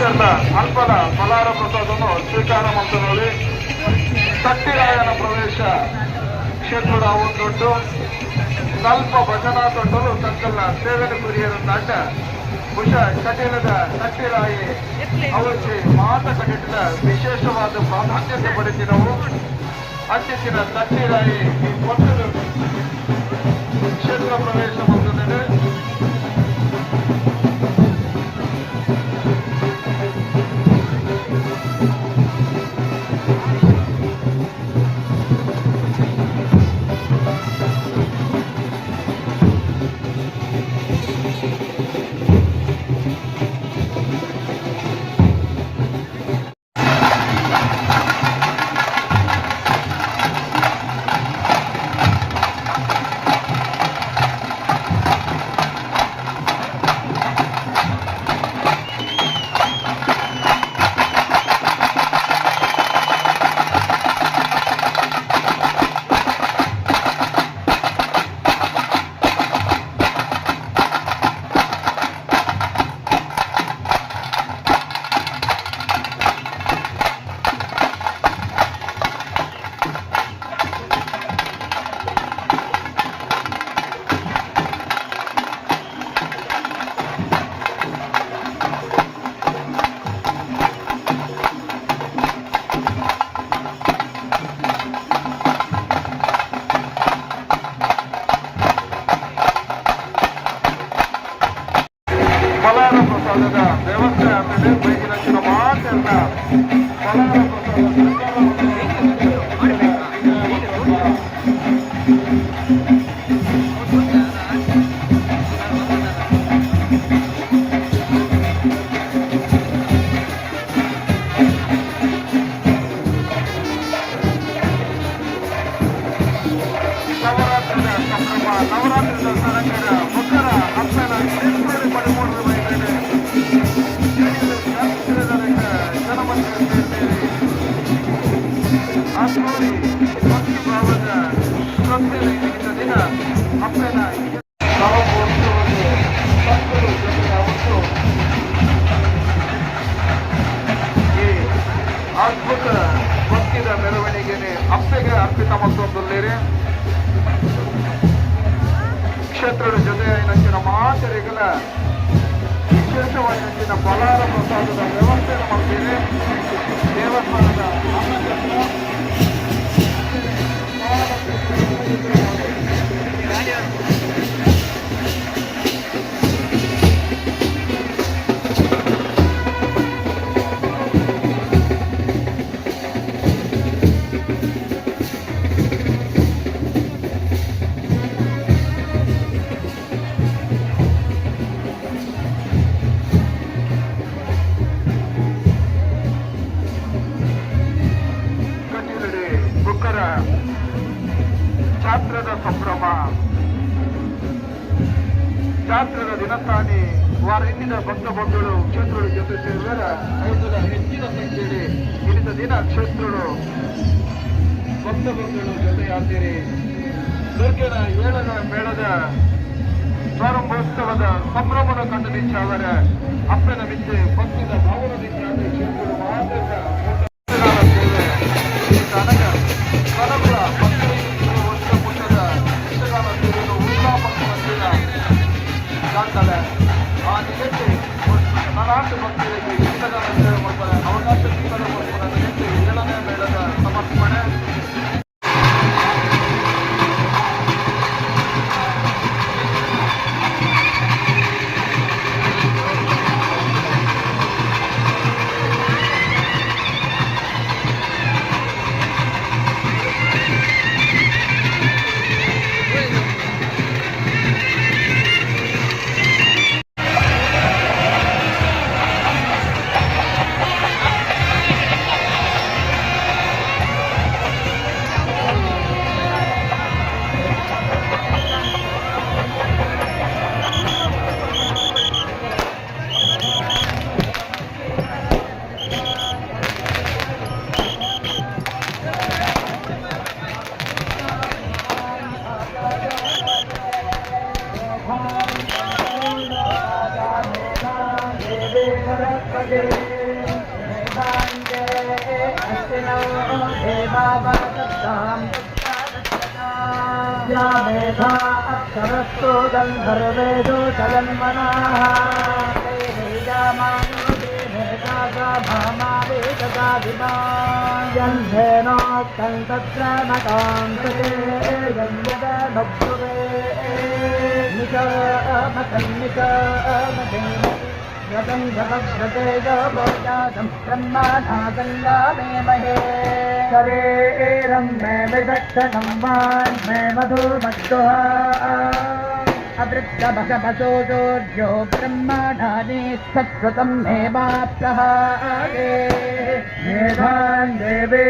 ಅಲ್ಪದ ಫಲಾರ ಪ್ರಸಾದವನ್ನು ಸ್ವೀಕಾರ ಮಾಡ್ತಾರೆ ತಟ್ಟಿರಾಯನ ಪ್ರವೇಶ ಕ್ಷೇತ್ರದ ದೊಡ್ಡ ಸ್ವಲ್ಪ ಭಜನಾ ತೊಟ್ಟಲು ತಕ್ಕಲ್ಲ ಸೇವೆನ ಕುರಿಯರ ತಂಡ. ಭುಷ ಕಟೀಲದ ತಟ್ಟಿರಾಯಿ ಅವರಿಗೆ ಮಾತ ಕಟ್ಟಿದ ವಿಶೇಷವಾದ ಪ್ರಾಧಾನ್ಯತೆ ಪಡೆದಿರುವ ಅಂತ್ಯಚಿನ ತಟ್ಟಿರಾಯಿ ಈ ಕ್ಷೇತ್ರ ಪ್ರವೇಶ ಮಾಡುತ್ತದೆ ಕ್ಷೇತ್ರದ ಜೊತೆ ನಂಚಿನ ಮಾತರಿಗಳ ವಿಶೇಷವಾಗಿ ನಂಚಿನ ಬಲಾರ ಪ್ರಸಾದದ ವ್ಯವಸ್ಥೆಯನ್ನು ಮಾಡ್ತೇನೆ ದೇವಸ್ಥಾನದ ಸಂಭ್ರಮ ದಿನಸ್ಥಾನಿ ವಾರ ಹಿಂದಿನ ಭಕ್ತ ಬಂಧುಗಳು ಕ್ಷೇತ್ರಗಳ ಜೊತೆ ಸೇರಿದರೆ ಐದರ ಹೆಚ್ಚಿನ ಸಂಖ್ಯೆಯಲ್ಲಿ ಇಂದಿನ ದಿನ ಕ್ಷೇತ್ರಗಳು ಭಕ್ತ ಬಂಧುಗಳು ಜೊತೆಯಾಗ್ತೀರಿ ದುರ್ಗನ ಏಳನ ಮೇಳದ ಪ್ರಾರಂಭೋತ್ಸವದ ಸಂಭ್ರಮದ ಕಂಡನಿಚ್ಚ ಅವರ ಅಪ್ಪನ ಮಿಚ್ಚೆ ಭಕ್ತದ ಭಾವನದಿಂದ ಕ್ಷೇತ್ರಗಳು ಮಾತ್ರ ದಾಖಲೆ ಆ ನಿಗದಿ ನನಾಟು ಭಕ್ತರಿಗೆ ಯಕ್ಷಗಾನ ಸೇವೆ ಮಾಡ್ತಾರೆ ಅವಕಾಶ ಸಿಕ್ಕಲು या मेधा अक्षरस्तु गन्धर्वेषु चलन्मनाः ते वेदामानो ते मेधासा भामावेदसाधिमा गन्धेनोक्तं तत्र न कान्तते गन्धदभ्युवे निशामसन्निशामसेन रतं भगव्रते गोजातं ब्रह्माणासङ्गामे महे शरीरं मे विदक्षणं वान् मे मधुमस्तुः अवृद्धभगभसोजोर्यो ब्रह्माणानि सत्स्वतं मे वाप्यः मेधान् देवे